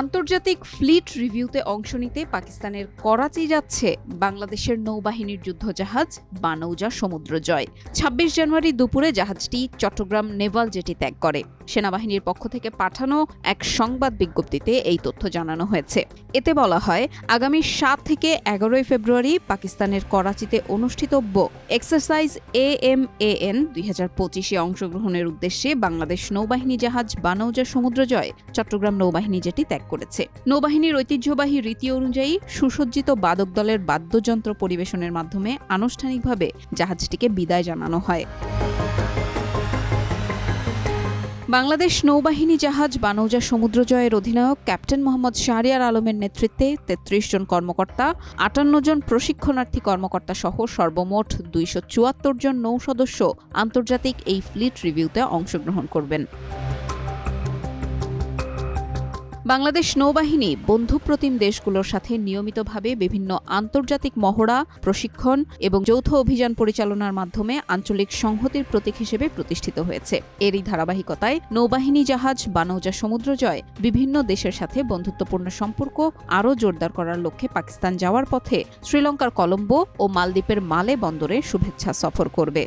আন্তর্জাতিক ফ্লিট রিভিউতে অংশ নিতে পাকিস্তানের করাচি যাচ্ছে বাংলাদেশের নৌবাহিনীর যুদ্ধজাহাজ বানৌজা সমুদ্র জয় ছাব্বিশ জানুয়ারি দুপুরে জাহাজটি চট্টগ্রাম নেভাল জেটি ত্যাগ করে। সেনাবাহিনীর পক্ষ থেকে পাঠানো এক সংবাদ বিজ্ঞপ্তিতে এই তথ্য জানানো হয়েছে। এতে বলা হয়, আগামী সাত থেকে এগারোই ফেব্রুয়ারি পাকিস্তানের করাচিতে অনুষ্ঠিতব্য exercise A M A N দুই হাজার পঁচিশে অংশগ্রহণের উদ্দেশ্যে বাংলাদেশ নৌবাহিনী জাহাজ বানৌজা সমুদ্র জয় চট্টগ্রাম নৌবাহিনী যেটি ত্যাগ করেছে। নৌবাহিনীর ঐতিহ্যবাহী রীতি অনুযায়ী সুসজ্জিত বাদক দলের বাদ্যযন্ত্র পরিবেশনের মাধ্যমে আনুষ্ঠানিকভাবে জাহাজটিকে বিদায় জানানো হয়। বাংলাদেশ নৌবাহিনী জাহাজ বানৌজা সমুদ্র জয়ের অধিনায়ক ক্যাপ্টেন মোহাম্মদ শাহরিয়ার আলমের নেতৃত্বে তেত্রিশ জন কর্মকর্তা, আটান্ন জন প্রশিক্ষণার্থী কর্মকর্তা সহ সর্বমোট দুইশো চুয়াত্তর জন নৌ সদস্য আন্তর্জাতিক এই ফ্লিট রিভিউতে অংশগ্রহণ করবেন। বাংলাদেশ নৌবাহিনী বন্ধুপ্রতিম দেশগুলোর সাথে নিয়মিতভাবে বিভিন্ন আন্তর্জাতিক মহড়া, প্রশিক্ষণ এবং যৌথ অভিযান পরিচালনার মাধ্যমে আঞ্চলিক সংহতির প্রতীক হিসেবে প্রতিষ্ঠিত হয়েছে। এরই ধারাবাহিকতায় নৌবাহিনী জাহাজ, বানৌজা সমুদ্র জয় বিভিন্ন দেশের সাথে বন্ধুত্বপূর্ণ সম্পর্ক আরও জোরদার করার লক্ষ্যে পাকিস্তান যাওয়ার পথে শ্রীলঙ্কার কলম্বো ও মালদ্বীপের মালে বন্দরে শুভেচ্ছা সফর করবে।